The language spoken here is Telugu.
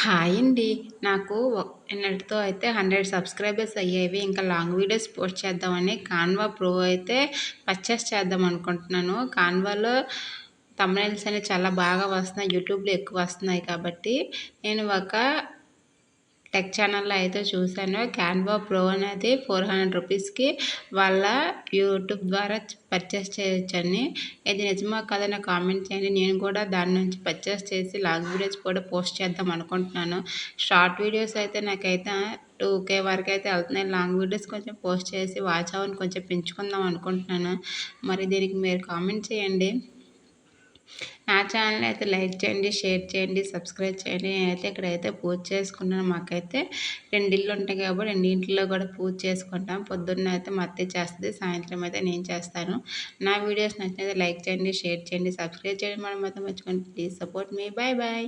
హాయ్ అండి. నాకు నిన్నటితో అయితే హండ్రెడ్ సబ్స్క్రైబర్స్ అయ్యేవి ఇంకా లాంగ్ వీడియోస్ పోస్ట్ చేద్దామని కాన్వా ప్రో అయితే పర్చేస్ చేద్దాం అనుకుంటున్నాను. కాన్వాలో తమ్నైల్స్ అనేవి చాలా బాగా వస్తున్నాయి. యూట్యూబ్లో ఎక్కువ వస్తున్నాయి కాబట్టి నేను ఒక టెక్ ఛానల్లో అయితే చూశాను. క్యాన్వా ప్రో అనేది ఫోర్ హండ్రెడ్ రూపీస్కి వాళ్ళ యూట్యూబ్ ద్వారా పర్చేస్ చేయొచ్చని ఇది నిజమో కదని కామెంట్ చేయండి. నేను కూడా దాని నుంచి పర్చేస్ చేసి లాంగ్ వీడియోస్ కూడా పోస్ట్ చేద్దాం అనుకుంటున్నాను. షార్ట్ వీడియోస్ అయితే నాకైతే టూ కే వరకు అయితే వెళ్తున్నాయి. లాంగ్ వీడియోస్ కొంచెం పోస్ట్ చేసి వాచ్ అవర్ని కొంచెం పెంచుకుందాం అనుకుంటున్నాను. మరి దీనికి మీరు కామెంట్ చేయండి. నా ఛానల్ అయితే లైక్ చేయండి షేర్ చేయండి సబ్స్క్రైబ్ చేయండి. నేనైతే ఇక్కడైతే పూజ చేసుకున్నాను. మాకైతే రెండు ఇల్లు ఉంటాయి కాబట్టి రెండింటిలో కూడా పూజ చేసుకుంటాం. పొద్దున్న అయితే మా అత్తయ్య చేస్తుంది సాయంత్రం అయితే నేను చేస్తాను. నా వీడియోస్ నచ్చినైతే లైక్ చేయండి షేర్ చేయండి సబ్స్క్రైబ్ చేయండి. మనం మొత్తం మర్చిపోండి. Please support me bye bye